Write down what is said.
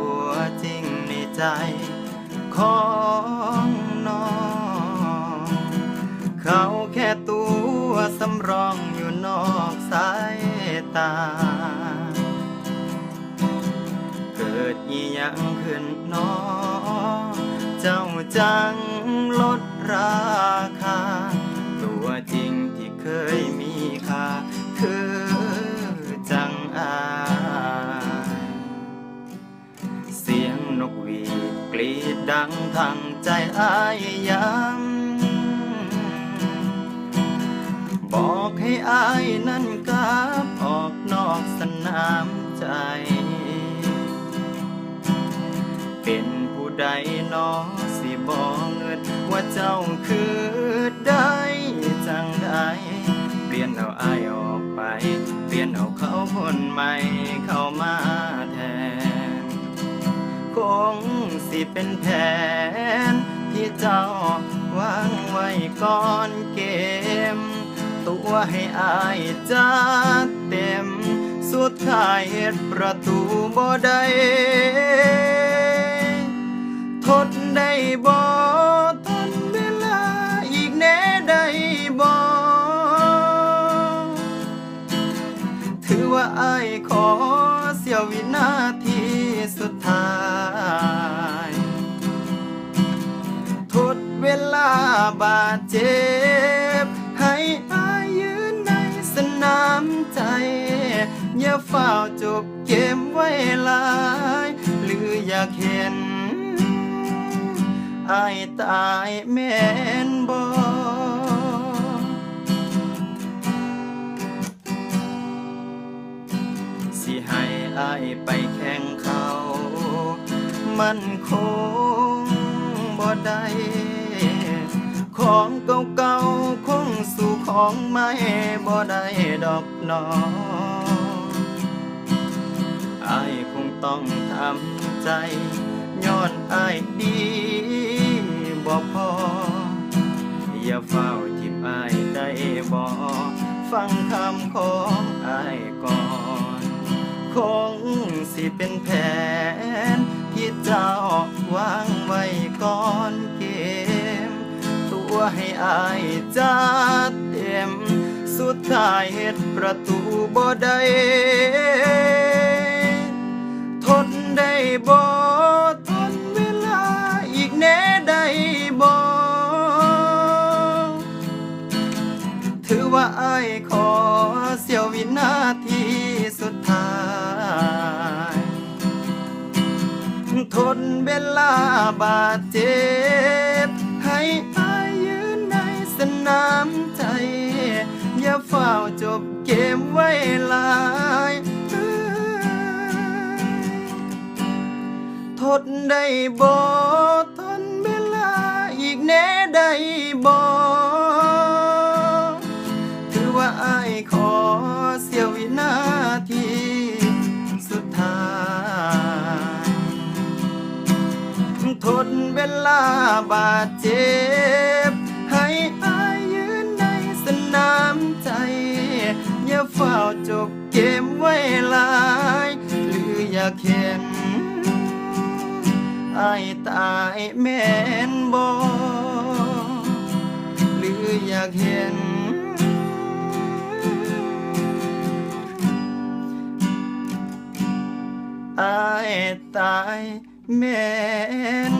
ัวจริงในใจของน้อง เขาแค่ตัวสำรองอยู่นอกสายตา เกิดอีหยังขึ้นหนอเจ้าจังลดราคา ตัวจริง กหวีดกรีดดังทางใจอายย้ำบอกให้อายนั้นกลับออกนอกสนามใจ เป็นผู้ใดหนอสิบอกเงินว่าเจ้าคือได้จังใดเปลี่ยนเอาอายออกไป เปลี่ยนเอาเขาคนใหม่เข้ามาแทน คงสิเป็นแผน ที่เจ้าวางไว้ก่อนเกม ตัวให้อายจัดเต็ม สุดท้ายเหตุประตูบ่ได้ทนได้บ่ทนเวลาอีกแน่ได้บ่ถือว่าอายขอเสียววินาทีสุดท้าย บาดเจ็บ ให้อายยืนในสนามใจ อย่าเฝ้าจบเกมไว้ลาย หรืออยากเห็นอายตายแม่นบ่สิให้อายไปแข่งเขา มันคงบ่ได้ ของเก่าๆคงสู่ของใหม่บ่ได้ดอกนออายคงต้องทำใจย้อนอายดีบ่พอ อย่าเฝ้าทิมอายได้บ่ฟังคำของอายก่อน คงสิเป็นแผนที่เจ้าวางไว้ก่อน ให้อายจัดเต็ม สุดท้ายเหตุประตูบ่ได้ทนได้บ่ทนเวลาอีกแน่ได้บ่ถือว่าอายขอเสียววินาทีสุดท้ายทนเวลาบาดเจ็บให้อ ในสนามใจ อย่าเฝ้าจบเกมไว้ลายทนได้บ่ทนเวลาอีกแน่ได้บ่ถือว่าอายขอเสียววินาทีสุดท้ายทนเวลาบาดเจ็บ หลายหรืออยากเห็นไอายตายแม่นบ่หรืออยากเห็น ไอายตายแม่น